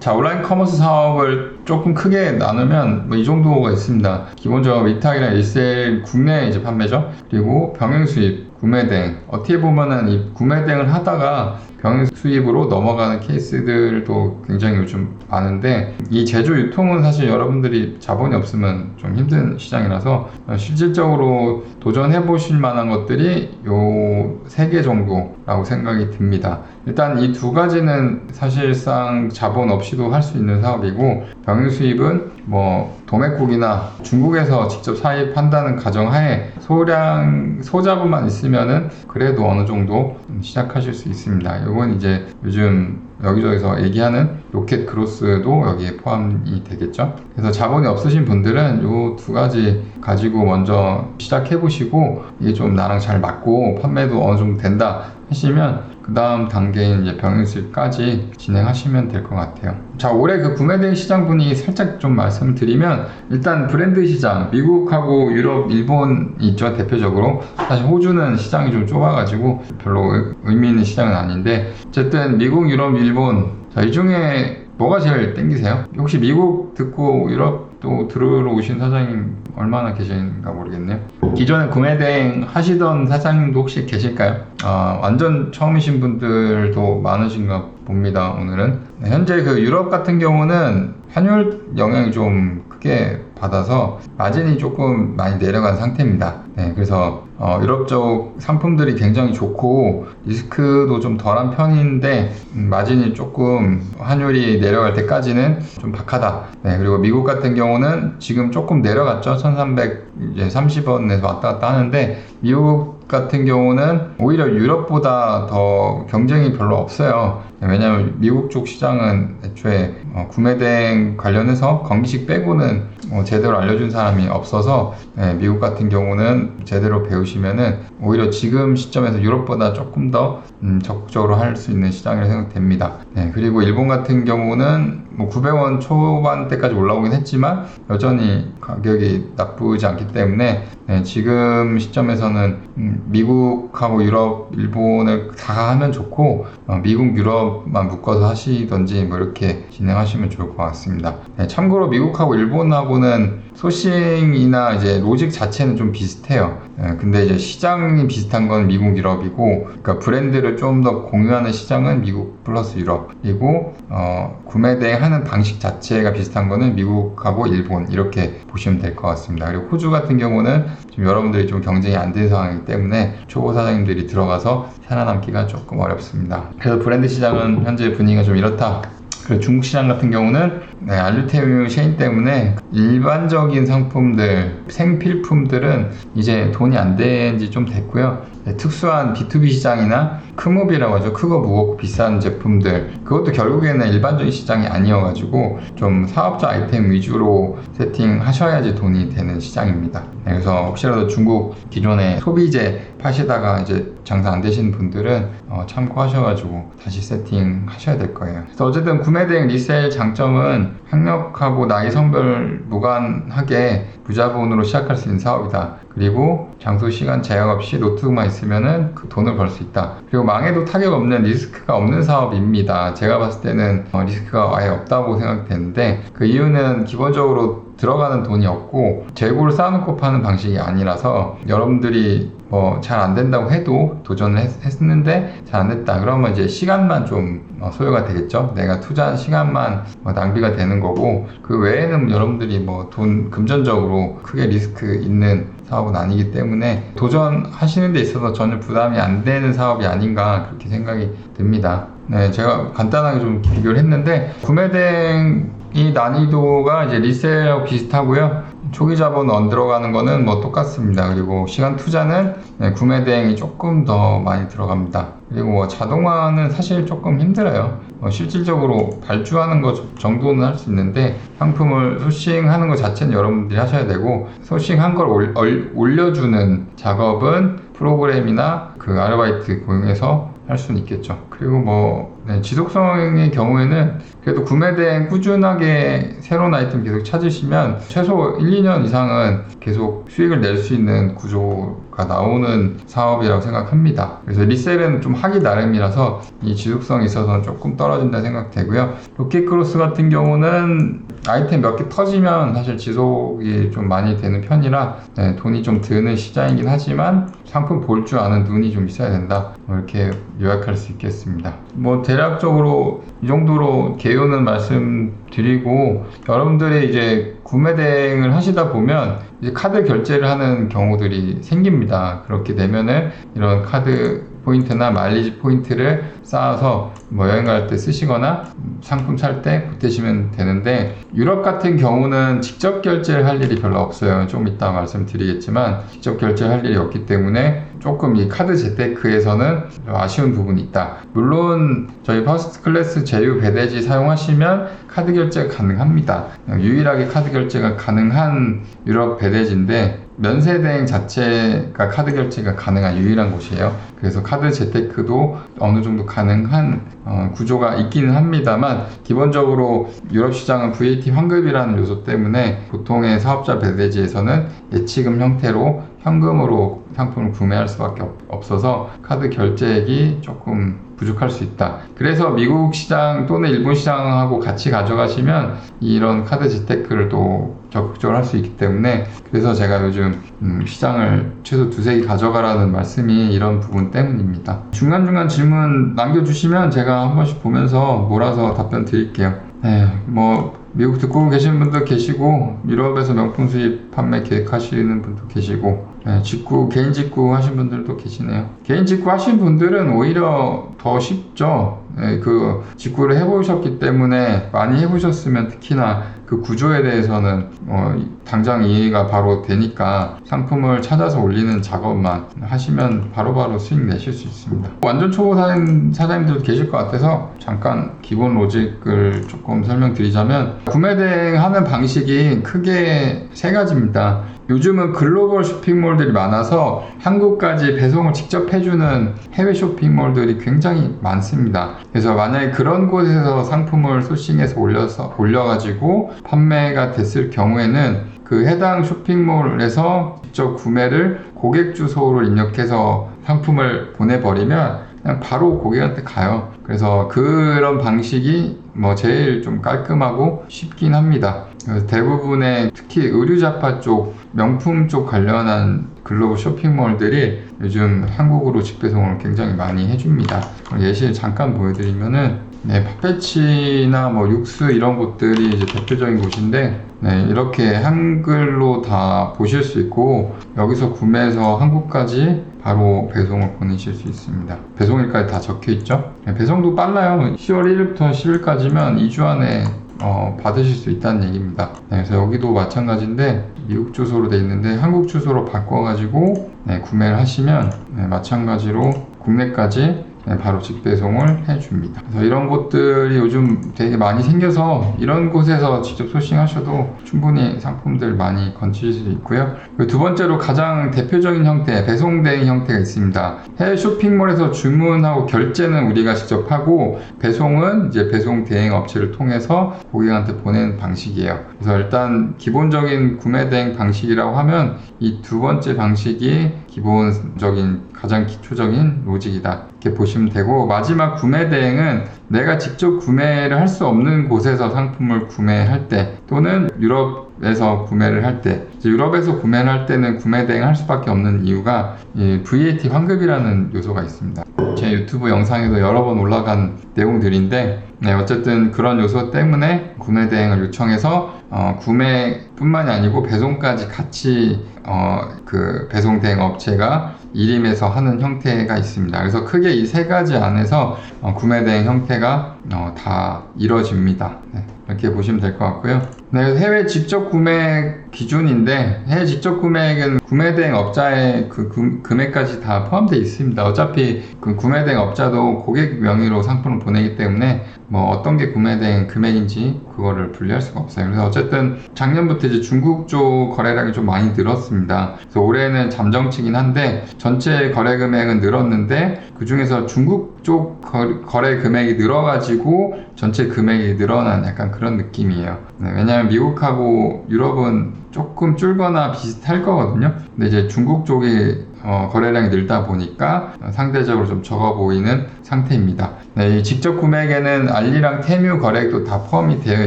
자, 온라인 커머스 사업을 조금 크게 나누면 뭐 이 정도가 있습니다. 기본적으로 위탁이랑 일셀 국내 이제 판매죠. 그리고 병행 수입, 구매 대행. 어떻게 보면은 이 구매 대행을 하다가 병행 수입으로 넘어가는 케이스들도 굉장히 요즘 많은데 이 제조 유통은 사실 여러분들이 자본이 없으면 좀 힘든 시장이라서 실질적으로 도전해 보실 만한 것들이 요 세 개 정도라고 생각이 듭니다. 일단 이 두 가지는 사실상 자본 없이도 할 수 있는 사업이고 병행 수입은 뭐 도매국이나 중국에서 직접 사입한다는 가정하에 소량 소자본만 있으면은 그래도 어느 정도 시작하실 수 있습니다. 이건 이제 요즘 여기저기서 얘기하는 로켓 크로스도 여기에 포함이 되겠죠. 그래서 자본이 없으신 분들은 이 두 가지 가지고 먼저 시작해 보시고 이게 좀 나랑 잘 맞고 판매도 어느 정도 된다 하시면 그 다음 단계인 이제 병행수까지 진행하시면 될 것 같아요. 자, 올해 그 구매된 시장 분위기 살짝 좀 말씀드리면 일단 브랜드 시장, 미국하고 유럽, 일본 있죠, 대표적으로. 사실 호주는 시장이 좀 좁아가지고 별로 의미 있는 시장은 아닌데 어쨌든 미국, 유럽, 일본 자, 이 중에 뭐가 제일 땡기세요? 혹시 미국 듣고 유럽 또 들어오러 오신 사장님 얼마나 계신가 모르겠네요. 기존에 구매 대행 하시던 사장님도 혹시 계실까요? 아, 완전 처음이신 분들도 많으신가 봅니다. 오늘은 네, 현재 그 유럽 같은 경우는 환율 영향이 좀 크게 받아서 마진이 조금 많이 내려간 상태입니다. 네, 그래서 어, 유럽 쪽 상품들이 굉장히 좋고 리스크도 좀 덜한 편인데 음, 마진이 조금 환율이 내려갈 때까지는 좀 박하다. 네, 그리고 미국 같은 경우는 지금 조금 내려갔죠. 1330원에서 왔다 갔다 하는데 미국 같은 경우는 오히려 유럽보다 더 경쟁이 별로 없어요. 왜냐하면 미국 쪽 시장은 애초에 어, 구매대행 관련해서 건기식 빼고는 어, 제대로 알려준 사람이 없어서 네, 미국 같은 경우는 제대로 배우시면은 오히려 지금 시점에서 유럽보다 조금 더 음, 적극적으로 할 수 있는 시장이라고 생각됩니다. 네, 그리고 일본 같은 경우는 뭐 900원 초반대까지 올라오긴 했지만 여전히 가격이 나쁘지 않기 때문에 네, 지금 시점에서는 음, 미국하고 유럽, 일본을 다 하면 좋고 어, 미국, 유럽만 묶어서 하시던지 뭐 이렇게 진행 하시면 좋을 것 같습니다. 네, 참고로 미국하고 일본하고는 소싱이나 이제 로직 자체는 좀 비슷해요. 네, 근데 이제 시장이 비슷한 건 미국, 유럽이고, 그러니까 브랜드를 좀 더 공유하는 시장은 미국 플러스 유럽이고, 어, 구매 대행하는 방식 자체가 비슷한 거는 미국하고 일본 이렇게 보시면 될 것 같습니다. 그리고 호주 같은 경우는 지금 여러분들이 좀 경쟁이 안 된 상황이기 때문에 초보 사장님들이 들어가서 살아남기가 조금 어렵습니다. 그래서 브랜드 시장은 현재 분위기가 좀 이렇다. 그리고 중국 시장 같은 경우는 네, 알루테늄 셰인 때문에 일반적인 상품들, 생필품들은 이제 돈이 안 된 지 좀 됐고요. 네, 특수한 B2B 시장이나 크모비라고 하죠. 크고 무겁고 비싼 제품들. 그것도 결국에는 일반적인 시장이 아니어가지고 좀 사업자 아이템 위주로 세팅하셔야지 돈이 되는 시장입니다. 네, 그래서 혹시라도 중국 기존에 소비재 파시다가 이제 장사 안 되시는 분들은 어, 참고하셔가지고 다시 세팅 하셔야 될 거예요. 그래서 어쨌든 구매 대행 리셀 장점은 학력하고 나이 성별 무관하게 부자본으로 시작할 수 있는 사업이다. 그리고 장소 시간 제약 없이 노트북만 있으면은 그 돈을 벌 수 있다. 그리고 망해도 타격 없는 리스크가 없는 사업입니다. 제가 봤을 때는 어, 리스크가 아예 없다고 생각되는데 그 이유는 기본적으로 들어가는 돈이 없고 재고를 쌓아놓고 파는 방식이 아니라서 여러분들이 뭐 잘 안 된다고 해도 도전을 했, 는데 잘 안 됐다. 그러면 이제 시간만 좀 어, 소요가 되겠죠? 내가 투자한 시간만 뭐 낭비가 되는 거고 그 외에는 여러분들이 뭐 돈 금전적으로 크게 리스크 있는 사업은 아니기 때문에 도전하시는 데 있어서 전혀 부담이 안 되는 사업이 아닌가 그렇게 생각이 듭니다. 네 제가 간단하게 좀 비교를 했는데 구매된 이 난이도가 이제 리셀하고 비슷하고요. 초기 자본 안 들어가는 거는 뭐 똑같습니다. 그리고 시간 투자는 네, 구매 대행이 조금 더 많이 들어갑니다. 그리고 뭐 자동화는 사실 조금 힘들어요. 뭐 실질적으로 발주하는 것 정도는 할 수 있는데 상품을 소싱하는 것 자체는 여러분들이 하셔야 되고 소싱한 걸 올려주는 작업은 프로그램이나 그 아르바이트 고용해서 할 수는 있겠죠. 그리고 뭐 네, 지속성의 경우에는 그래도 구매된 꾸준하게 새로운 아이템 계속 찾으시면 최소 1, 2년 이상은 계속 수익을 낼 수 있는 구조 가 나오는 사업이라고 생각합니다. 그래서 리셀은 좀 하기 나름이라서 이 지속성이 있어서 조금 떨어진다 생각되고요. 로켓크로스 같은 경우는 아이템 몇 개 터지면 사실 지속이 좀 많이 되는 편이라 네, 돈이 좀 드는 시장이긴 하지만 상품 볼 줄 아는 눈이 좀 있어야 된다. 뭐 이렇게 요약할 수 있겠습니다. 뭐 대략적으로 이 정도로 개요는 말씀드리고 여러분들이 이제 구매 대행을 하시다 보면 이제 카드 결제를 하는 경우들이 생깁니다. 그렇게 되면은 이런 카드 포인트나 마일리지 포인트를 쌓아서 뭐 여행 갈 때 쓰시거나 상품 살 때 보태시면 되는데 유럽 같은 경우는 직접 결제를 할 일이 별로 없어요. 좀 이따 말씀드리겠지만 직접 결제를 할 일이 없기 때문에 조금 이 카드 재테크에서는 좀 아쉬운 부분이 있다. 물론 저희 퍼스트 클래스 제휴 배대지 사용하시면 카드 결제가 가능합니다. 유일하게 카드 결제가 가능한 유럽 배대지인데 면세대행 자체가 카드 결제가 가능한 유일한 곳이에요. 그래서 카드 재테크도 어느 정도 가능한 어, 구조가 있기는 합니다만 기본적으로 유럽 시장은 VAT 환급이라는 요소 때문에 보통의 사업자 배대지에서는 예치금 형태로 현금으로 상품을 구매할 수밖에 없- 없어서 카드 결제액이 조금 부족할 수 있다. 그래서 미국 시장 또는 일본 시장하고 같이 가져가시면 이런 카드 재테크를 또 적극적으로 할 수 있기 때문에 그래서 제가 요즘 음, 시장을 최소 두세 개 가져가라는 말씀이 이런 부분 때문입니다. 중간중간 질문 남겨주시면 제가 한 번씩 보면서 몰아서 답변 드릴게요. 네, 뭐 미국 듣고 계시는 분도 계시고 유럽에서 명품 수입 판매 계획하시는 분도 계시고 네, 직구 개인 직구 하신 분들도 계시네요. 개인 직구 하신 분들은 오히려 더 쉽죠. 네, 그 직구를 해보셨기 때문에 많이 해보셨으면 특히나 그 구조에 대해서는 어, 당장 이해가 바로 되니까 상품을 찾아서 올리는 작업만 하시면 바로바로 수익 내실 수 있습니다. 완전 초보 사장, 사장님들도 계실 것 같아서 잠깐 기본 로직을 조금 설명드리자면 구매 대행하는 방식이 크게 세 가지입니다. 요즘은 글로벌 쇼핑몰들이 많아서 한국까지 배송을 직접 해주는 해외 쇼핑몰들이 굉장히 많습니다. 그래서 만약에 그런 곳에서 상품을 소싱해서 올려서 올려가지고 판매가 됐을 경우에는 그 해당 쇼핑몰에서 직접 구매를 고객 주소로 입력해서 상품을 보내버리면 그냥 바로 고객한테 가요. 그래서 그런 방식이 뭐 제일 좀 깔끔하고 쉽긴 합니다. 대부분의 특히 의류잡화 쪽, 명품 쪽 관련한 글로벌 쇼핑몰들이 요즘 한국으로 직배송을 굉장히 많이 해줍니다. 예시 잠깐 보여드리면은 네, 팥배치나 뭐 육수 이런 곳들이 이제 대표적인 곳인데 네, 이렇게 한글로 다 보실 수 있고 여기서 구매해서 한국까지 바로 배송을 보내실 수 있습니다. 배송일까지 다 적혀 있죠? 네, 배송도 빨라요. 10월 1일부터 10일까지면 2주 안에 어, 받으실 수 있다는 얘기입니다. 네, 그래서 여기도 마찬가지인데 미국 주소로 돼 있는데 한국 주소로 바꿔가지고 네, 구매를 하시면 네, 마찬가지로 국내까지 네, 바로 직배송을 해줍니다. 그래서 이런 곳들이 요즘 되게 많이 생겨서 이런 곳에서 직접 소싱하셔도 충분히 상품들 많이 건지실 수 있고요. 두 번째로 가장 대표적인 형태, 배송 대행 형태가 있습니다. 해외 쇼핑몰에서 주문하고 결제는 우리가 직접 하고 배송은 이제 배송 대행 업체를 통해서 고객한테 보내는 방식이에요. 그래서 일단 기본적인 구매 대행 방식이라고 하면 이 두 번째 방식이 기본적인 가장 기초적인 로직이다. 이렇게 보시면 되고 마지막 구매 대행은 내가 직접 구매를 할 수 없는 곳에서 상품을 구매할 때 또는 유럽에서 구매를 할 때 유럽에서 구매를 할 때는 구매 대행 할 수밖에 없는 이유가 이 VAT 환급이라는 요소가 있습니다. 제 유튜브 영상에도 여러 번 올라간 내용들인데 네, 어쨌든 그런 요소 때문에 구매 대행을 요청해서 어, 구매뿐만이 아니고 배송까지 같이 어, 그 배송 대행 업체가 일임해서 하는 형태가 있습니다. 그래서 크게 이 세 가지 안에서 어, 구매 대행 형태가 어, 다 이루어집니다. 네, 이렇게 보시면 될 것 같고요. 네, 해외 직접 구매 기준인데 해외 직접 구매액은 구매 대행 업자의 그 금, 금액까지 다 포함되어 있습니다. 어차피 그 구매 대행 업자도 고객 명의로 상품을 보내기 때문에 뭐 어떤 게 구매 대행 금액인지 그거를 분리할 수가 없어요. 그래서 어쨌든 작년부터 이제 중국 쪽 거래량이 좀 많이 늘었습니다. 그래서 올해는 잠정치긴 한데 전체 거래 금액은 늘었는데 그 중에서 중국 쪽 거, 거래 금액이 늘어가지고 전체 금액이 늘어난 약간 그런 느낌이에요. 네, 왜냐하면 미국하고 유럽은 조금 줄거나 비슷할 거거든요. 근데 이제 중국 쪽이 어, 거래량이 늘다 보니까 상대적으로 좀 적어 보이는 상태입니다. 네, 이 직접 구매에게는 알리랑 테뮤 거래액도 다 포함이 되어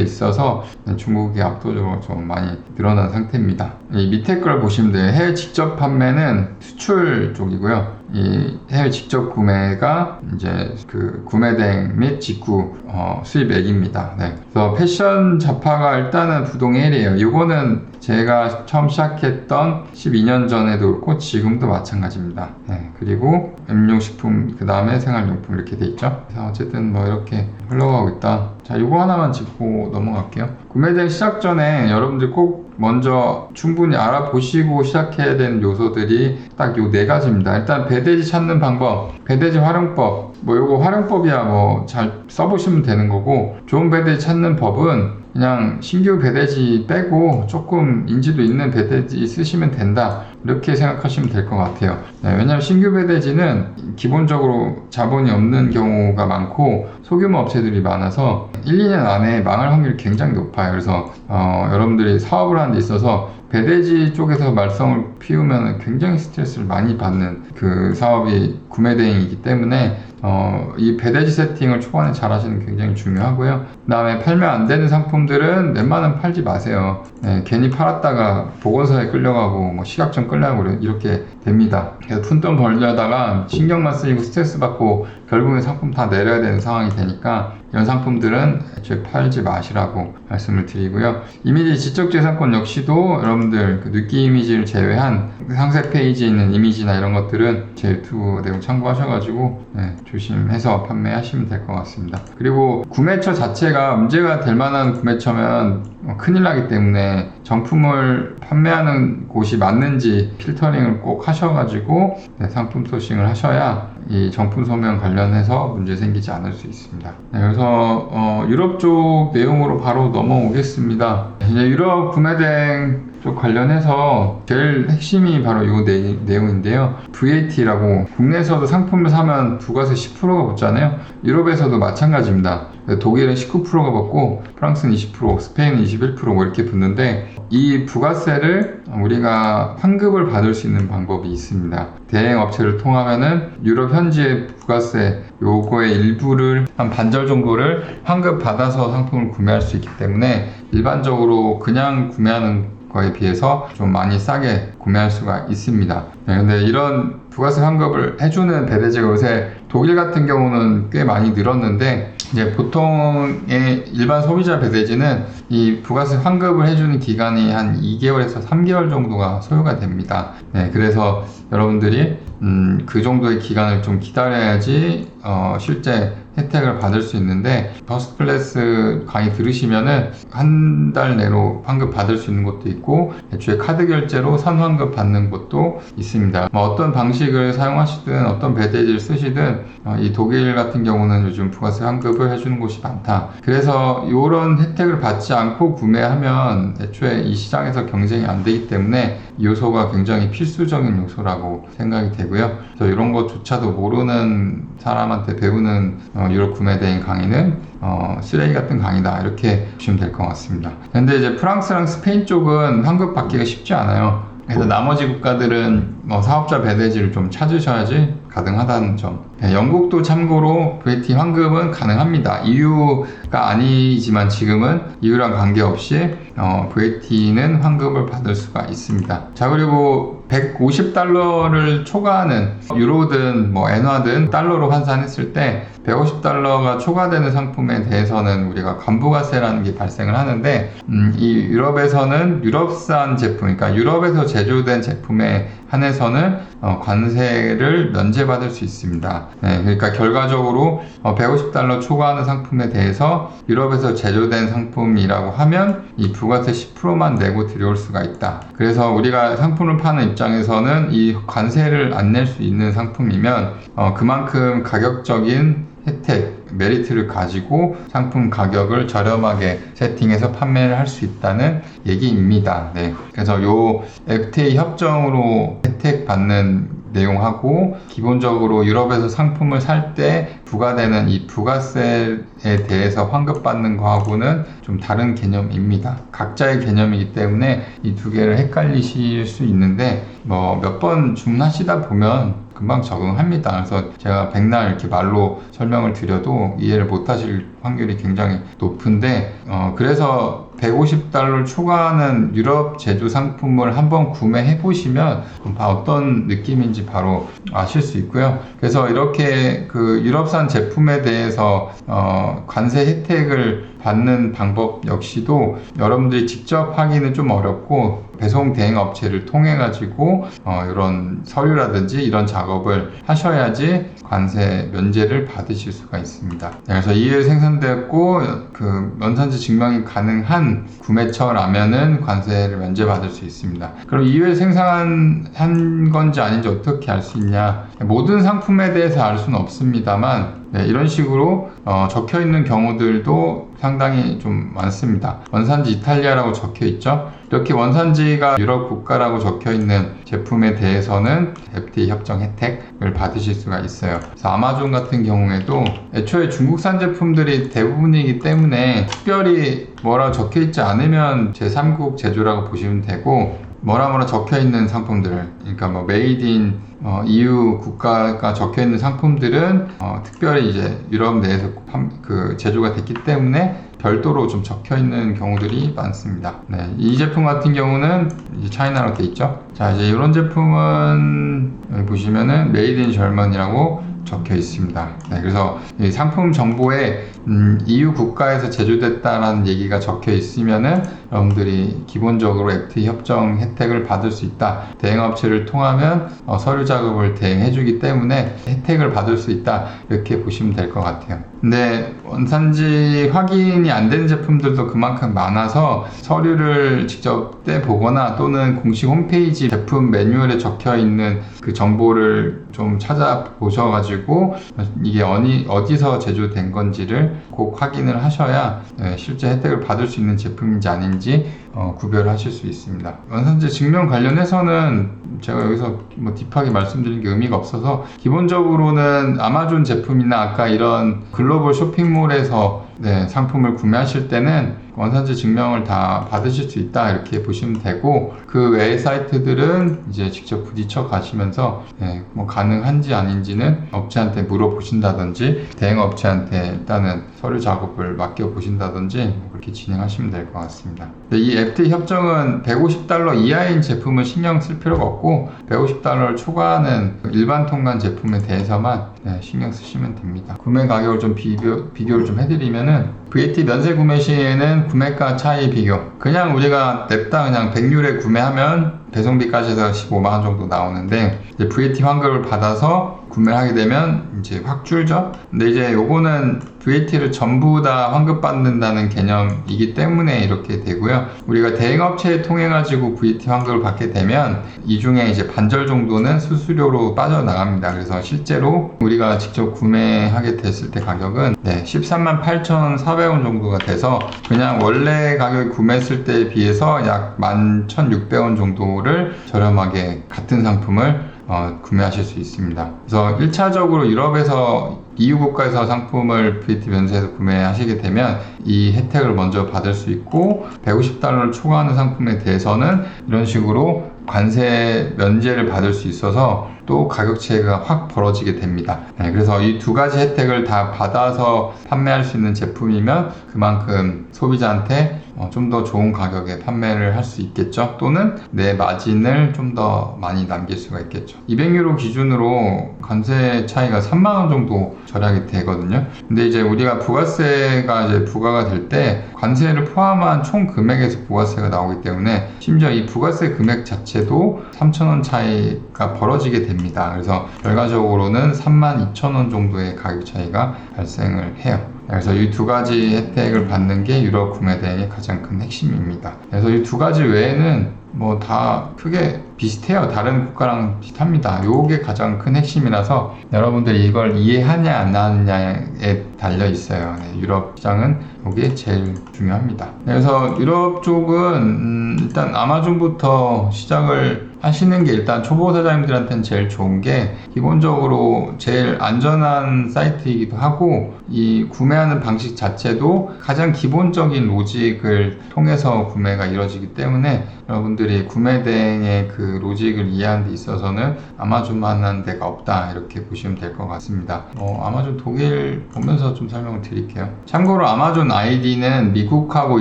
있어서 네, 중국이 압도적으로 좀 많이 늘어난 상태입니다. 이 밑에 걸 보시면 돼요. 해외 직접 판매는 수출 쪽이고요. 이 해외 직접 구매가 이제 그 구매 대행 및 직구 어, 수입액입니다. 네. 그래서 패션 잡화가 일단은 부동 1위에요. 이거는 제가 처음 시작했던 12년 전에도 그렇고 지금도 마찬가지입니다. 네. 그리고 음료식품 그 다음에 생활용품 이렇게 돼 있죠. 그래서 어쨌든 뭐 이렇게 흘러가고 있다. 자, 이거 하나만 짚고 넘어갈게요. 구매대 시작 전에 여러분들 꼭 먼저 충분히 알아보시고 시작해야 되는 요소들이 딱 요 네 가지입니다. 일단 배대지 찾는 방법, 배대지 활용법, 뭐 요거 활용법이야 뭐 잘 써보시면 되는 거고 좋은 배대지 찾는 법은 그냥 신규 배대지 빼고 조금 인지도 있는 배대지 쓰시면 된다 이렇게 생각하시면 될 것 같아요. 네, 왜냐하면 신규 배대지는 기본적으로 자본이 없는 경우가 많고 소규모 업체들이 많아서 1, 2년 안에 망할 확률이 굉장히 높아요. 그래서 어, 여러분들이 사업을 하는 데 있어서 배대지 쪽에서 말썽을 피우면 굉장히 스트레스를 많이 받는 그 사업이 구매 대행이기 때문에 어, 이 배대지 세팅을 초반에 잘 하시는 게 굉장히 중요하고요. 그 다음에 팔면 안 되는 상품들은 웬만하면 팔지 마세요. 네, 괜히 팔았다가 보건소에 끌려가고 뭐 시각점 끌려가고 이렇게 됩니다. 그래서 푼돈 벌려다가 신경만 쓰이고 스트레스 받고 결국엔 상품 다 내려야 되는 상황이 되니까 이런 상품들은 애초에 팔지 마시라고 말씀을 드리고요. 이미지 지적재산권 역시도 여러분들 그 느끼 이미지를 제외한 상세 페이지에 있는 이미지나 이런 것들은 제 유튜브 내용 참고하셔가지고 네, 조심해서 판매하시면 될 것 같습니다. 그리고 구매처 자체가 문제가 될 만한 구매처면 어, 큰일 나기 때문에 정품을 판매하는 곳이 맞는지 필터링을 꼭 하셔가지고 네, 상품 소싱을 하셔야 이 정품 소명 관련해서 문제 생기지 않을 수 있습니다. 네, 그래서 어, 유럽 쪽 내용으로 바로 넘어오겠습니다. 이제 유럽 구매대행 쪽 관련해서 제일 핵심이 바로 이 내, 내용인데요. VAT라고 국내에서도 상품을 사면 부가세 10%가 붙잖아요. 유럽에서도 마찬가지입니다. 독일은 19%가 붙고 프랑스는 20%, 스페인은 21%뭐 이렇게 붙는데 이 부가세를 우리가 환급을 받을 수 있는 방법이 있습니다. 대행 업체를 통하면은 유럽 현지의 부가세 요거의 일부를 한 반절 정도를 환급 받아서 상품을 구매할 수 있기 때문에 일반적으로 그냥 구매하는 거에 비해서 좀 많이 싸게 구매할 수가 있습니다. 네, 근데 이런 부가세 환급을 해주는 배대지가 요새 독일 같은 경우는 꽤 많이 늘었는데 이제 보통의 일반 소비자 배대지는 이 부가세 환급을 해주는 기간이 한 2개월에서 3개월 정도가 소요가 됩니다. 네, 그래서 여러분들이 음, 그 정도의 기간을 좀 기다려야지 어, 실제 혜택을 받을 수 있는데 퍼스트 클래스 강의 들으시면은 한 달 내로 환급 받을 수 있는 것도 있고 애초에 카드 결제로 선환급 받는 것도 있습니다. 뭐 어떤 방식을 사용하시든 어떤 배대지를 쓰시든 어, 이 독일 같은 경우는 요즘 부가세 환급을 해주는 곳이 많다. 그래서 이런 혜택을 받지 않고 구매하면 애초에 이 시장에서 경쟁이 안 되기 때문에 이 요소가 굉장히 필수적인 요소라고 생각이 되고요. 그래서 이런 것조차도 모르는 사람한테 배우는 어, 유럽 구매 대행 강의는 어, 쓰레기 같은 강의다 이렇게 보시면 될 것 같습니다. 근데 이제 프랑스랑 스페인 쪽은 환급 받기가 쉽지 않아요. 그래서 나머지 국가들은 뭐 사업자 배대지를 좀 찾으셔야지 가능하다는 점. 네, 영국도 참고로 VAT 환급은 가능합니다. EU가 아니지만 지금은 EU랑 관계없이 어, VAT는 환급을 받을 수가 있습니다. 자 그리고 150달러를 초과하는 유로든 뭐 엔화든 달러로 환산했을 때 150달러가 초과되는 상품에 대해서는 우리가 관부가세라는 게 발생을 하는데 음, 이 유럽에서는 유럽산 제품, 그러니까 유럽에서 제조된 제품에 한해서는 어, 관세를 면제받을 수 있습니다. 네, 그러니까 결과적으로 어, 150달러 초과하는 상품에 대해서 유럽에서 제조된 상품이라고 하면 이 부가세 10%만 내고 들여올 수가 있다. 그래서 우리가 상품을 파는 입장 에서는 이 관세를 안 낼 수 있는 상품이면 어, 그만큼 가격적인 혜택, 메리트를 가지고 상품 가격을 저렴하게 세팅해서 판매를 할 수 있다는 얘기입니다. 네. 그래서 요 FTA 협정으로 혜택 받는 내용하고 기본적으로 유럽에서 상품을 살 때 부과되는 이 부가세에 대해서 환급받는 거하고는 좀 다른 개념입니다. 각자의 개념이기 때문에 이 두 개를 헷갈리실 수 있는데 뭐 몇 번 주문하시다 보면 금방 적응합니다. 그래서 제가 백날 이렇게 말로 설명을 드려도 이해를 못 하실 확률이 굉장히 높은데, 어, 그래서 150달러를 초과하는 유럽 제조 상품을 한번 구매해 보시면 어떤 느낌인지 바로 아실 수 있고요. 그래서 이렇게 그 유럽산 제품에 대해서 어, 관세 혜택을 받는 방법 역시도 여러분들이 직접 하기는 좀 어렵고 배송 대행 업체를 통해 가지고 어, 이런 서류라든지 이런 작업을 하셔야지 관세 면제를 받으실 수가 있습니다. 네, 그래서 이에 생산 되었고 그 원산지 증명이 가능한 구매처라면은 관세를 면제받을 수 있습니다. 그럼 이외에 생산한 건지 아닌지 어떻게 알 수 있냐? 모든 상품에 대해서 알 수는 없습니다만 네, 이런 식으로 어, 적혀 있는 경우들도 상당히 좀 많습니다. 원산지 이탈리아라고 적혀 있죠. 이렇게 원산지가 유럽 국가라고 적혀 있는 제품에 대해서는 FTA 협정 혜택을 받으실 수가 있어요. 그래서 아마존 같은 경우에도 애초에 중국산 제품들이 대부분이기 때문에 특별히 뭐라 적혀 있지 않으면 제3국 제조라고 보시면 되고 뭐라 뭐라 적혀 있는 상품들, 그러니까 뭐 메이드 인 어, EU 국가가 적혀 있는 상품들은 어, 특별히 이제 유럽 내에서 판, 그 제조가 됐기 때문에 별도로 좀 적혀 있는 경우들이 많습니다. 네, 이 제품 같은 경우는 이제 차이나로 돼 있죠. 자, 이제 이런 제품은 보시면은 메이드 인 절먼이라고 적혀 있습니다. 네, 그래서 상품 정보에 음, EU 국가에서 제조됐다라는 얘기가 적혀 있으면은 여러분들이 기본적으로 FTA 협정 혜택을 받을 수 있다. 대행업체를 통하면 어, 서류 작업을 대행해주기 때문에 혜택을 받을 수 있다. 이렇게 보시면 될 것 같아요. 근데 원산지 확인이 안 되는 제품들도 그만큼 많아서 서류를 직접 떼보거나 또는 공식 홈페이지 제품 매뉴얼에 적혀 있는 그 정보를 좀 찾아보셔가지고 이게 어디, 어디서 제조된 건지를 꼭 확인을 하셔야 네, 실제 혜택을 받을 수 있는 제품인지 아닌지 어, 구별하실 수 있습니다. 원산지 증명 관련해서는 제가 여기서 뭐 딥하게 말씀드린 게 의미가 없어서 기본적으로는 아마존 제품이나 아까 이런 글로벌 쇼핑몰에서 네, 상품을 구매하실 때는 원산지 증명을 다 받으실 수 있다 이렇게 보시면 되고 그 외의 사이트들은 이제 직접 부딪혀 가시면서 네, 뭐 가능한지 아닌지는 업체한테 물어보신다든지 대행 업체한테 일단은 서류 작업을 맡겨 보신다든지 뭐 그렇게 진행하시면 될 것 같습니다. 이 FTA 협정은 150달러 이하인 제품은 신경 쓸 필요가 없고 150달러를 초과하는 일반 통관 제품에 대해서만 네, 신경 쓰시면 됩니다. 구매 가격을 좀 비교, 비교를 좀 해드리면은 VAT 면세 구매 시에는 구매가 차이 비교 그냥 우리가 냅다 그냥 100유에 구매하면 배송비까지 해서 15만원 정도 나오는데 VAT 환급을 받아서 구매를 하게 되면 이제 확 줄죠. 근데 이제 요거는 VAT를 전부 다 환급받는다는 개념이기 때문에 이렇게 되고요. 우리가 대행업체에 통해 가지고 VAT 환급을 받게 되면 이 중에 이제 반절 정도는 수수료로 빠져나갑니다. 그래서 실제로 우리가 직접 구매하게 됐을 때 가격은 네, 13만 8,400원 정도가 돼서 그냥 원래 가격 구매했을 때에 비해서 약 11,600원 정도를 저렴하게 같은 상품을 어, 구매하실 수 있습니다. 그래서 1차적으로 유럽에서 EU 국가에서 상품을 VAT 면세에서 구매하시게 되면 이 혜택을 먼저 받을 수 있고 150달러를 초과하는 상품에 대해서는 이런 식으로 관세 면제를 받을 수 있어서 또 가격 차이가 확 벌어지게 됩니다. 네, 그래서 이 두 가지 혜택을 다 받아서 판매할 수 있는 제품이면 그만큼 소비자한테 어, 좀 더 좋은 가격에 판매를 할 수 있겠죠. 또는 내 마진을 좀 더 많이 남길 수가 있겠죠. 200유로 기준으로 관세 차이가 3만 원 정도 절약이 되거든요. 근데 이제 우리가 부가세가 이제 부과가 될 때 관세를 포함한 총 금액에서 부가세가 나오기 때문에 심지어 이 부가세 금액 자체도 3천 원 차이가 벌어지게 됩니다. 그래서 결과적으로는 3만 2천원 정도의 가격 차이가 발생을 해요. 그래서 이 두 가지 혜택을 받는 게 유럽 구매 대행의 가장 큰 핵심입니다. 그래서 이 두 가지 외에는 뭐 다 크게 비슷해요. 다른 국가랑 비슷합니다. 요게 가장 큰 핵심이라서 여러분들이 이걸 이해하냐 안 하느냐에 달려 있어요. 네, 유럽 시장은 이게 제일 중요합니다. 그래서 유럽 쪽은 음, 일단 아마존부터 시작을 하시는 게 일단 초보 사장님들한테는 제일 좋은 게 기본적으로 제일 안전한 사이트이기도 하고 이 구매하는 방식 자체도 가장 기본적인 로직을 통해서 구매가 이루어지기 때문에 여러분들이 구매 대행의 그 로직을 이해하는 데 있어서는 아마존만한 데가 없다 이렇게 보시면 될 것 같습니다. 어, 아마존 독일 보면서 좀 설명을 드릴게요. 참고로 아마존 아이디는 미국하고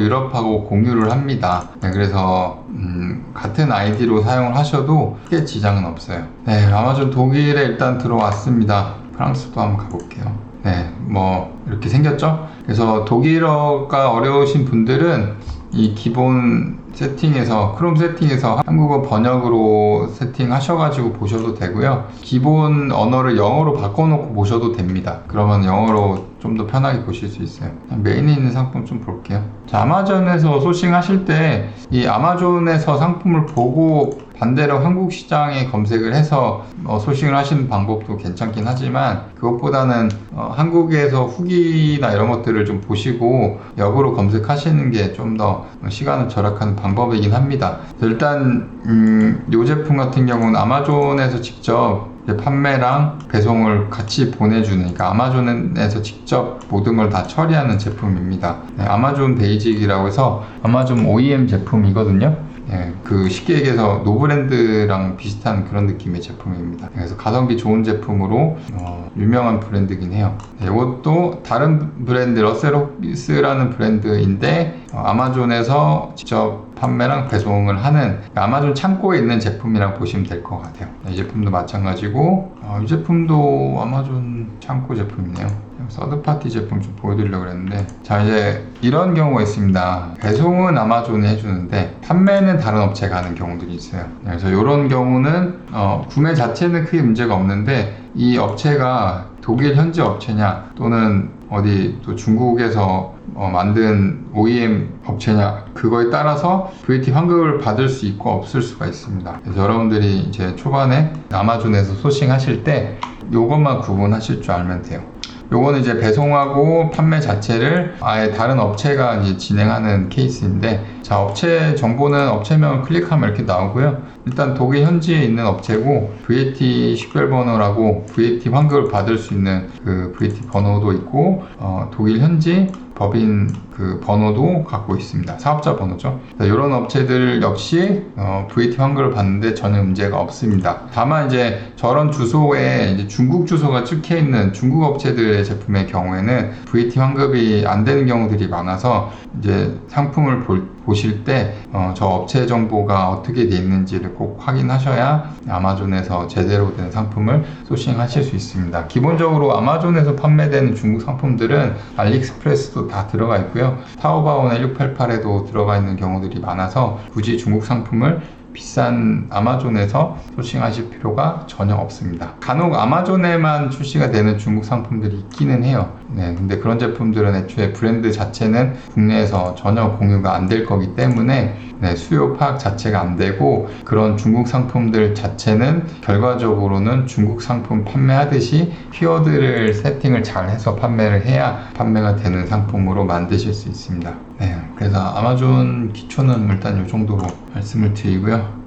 유럽하고 공유를 합니다. 네, 그래서 음, 같은 아이디로 사용을 하셔도 크게 지장은 없어요. 네, 아마존 독일에 일단 들어왔습니다. 프랑스도 한번 가볼게요. 네, 뭐 이렇게 생겼죠? 그래서 독일어가 어려우신 분들은 이 기본 세팅에서 크롬 세팅에서 한국어 번역으로 세팅하셔가지고 보셔도 되고요. 기본 언어를 영어로 바꿔놓고 보셔도 됩니다. 그러면 영어로 좀 더 편하게 보실 수 있어요. 메인에 있는 상품 좀 볼게요. 자, 아마존에서 소싱 하실 때 이 아마존에서 상품을 보고 반대로 한국 시장에 검색을 해서 어, 소싱을 하시는 방법도 괜찮긴 하지만 그것보다는 어, 한국에서 후기나 이런 것들을 좀 보시고 역으로 검색하시는 게 좀 더 시간을 절약하는 방법이긴 합니다. 일단 음, 이 제품 같은 경우는 아마존에서 직접 판매랑 배송을 같이 보내주니까 아마존에서 직접 모든 걸 다 처리하는 제품입니다. 네, 아마존 베이직이라고 해서 아마존 OEM 제품이거든요. 예, 그 쉽게 얘기해서 노브랜드랑 비슷한 그런 느낌의 제품입니다. 그래서 가성비 좋은 제품으로 어, 유명한 브랜드긴 해요. 네, 이것도 다른 브랜드 러셀호비스라는 브랜드인데 어, 아마존에서 직접 판매랑 배송을 하는 아마존 창고에 있는 제품이랑 보시면 될 것 같아요. 네, 이 제품도 마찬가지고 어, 이 제품도 아마존 창고 제품이네요. 서드파티 제품 좀 보여드리려고 그랬는데 자 이제 이런 경우가 있습니다 배송은 아마존이 해주는데 판매는 다른 업체가 하는 경우들이 있어요 그래서 이런 경우는 어, 구매 자체는 크게 문제가 없는데 이 업체가 독일 현지 업체냐 또는 어디 또 중국에서 어, 만든 OEM 업체냐 그거에 따라서 VAT 환급을 받을 수 있고 없을 수가 있습니다. 그래서 여러분들이 이제 초반에 아마존에서 소싱하실 때 이것만 구분하실 줄 알면 돼요. 요거는 이제 배송하고 판매 자체를 아예 다른 업체가 이제 진행하는 케이스인데 자 업체 정보는 업체명을 클릭하면 이렇게 나오고요. 일단 독일 현지에 있는 업체고 VAT 식별 번호라고 VAT 환급을 받을 수 있는 그 VAT 번호도 있고 어, 독일 현지 법인 그 번호도 갖고 있습니다. 사업자 번호죠. 이런 업체들 역시 어, VAT 환급을 받는데 전혀 문제가 없습니다. 다만 이제 저런 주소에 이제 중국 주소가 찍혀 있는 중국 업체들의 제품의 경우에는 VAT 환급이 안 되는 경우들이 많아서 이제 상품을 볼, 보실 때저 어, 업체 정보가 어떻게 돼 있는지를 꼭 확인하셔야 아마존에서 제대로 된 상품을 소싱하실 수 있습니다. 기본적으로 아마존에서 판매되는 중국 상품들은 알리익스프레스도 다 들어가 있고요. 타오바오나 1688에도 들어가 있는 경우들이 많아서 굳이 중국 상품을 비싼 아마존에서 소싱하실 필요가 전혀 없습니다. 간혹 아마존에만 출시가 되는 중국 상품들이 있기는 해요. 네, 근데 그런 제품들은 애초에 브랜드 자체는 국내에서 전혀 공유가 안 될 거기 때문에 네, 수요 파악 자체가 안 되고 그런 중국 상품들 자체는 결과적으로는 중국 상품 판매하듯이 키워드를 세팅을 잘 해서 판매를 해야 판매가 되는 상품으로 만드실 수 있습니다. 네, 그래서 아마존 기초는 일단 이 정도로 말씀을 드리고요.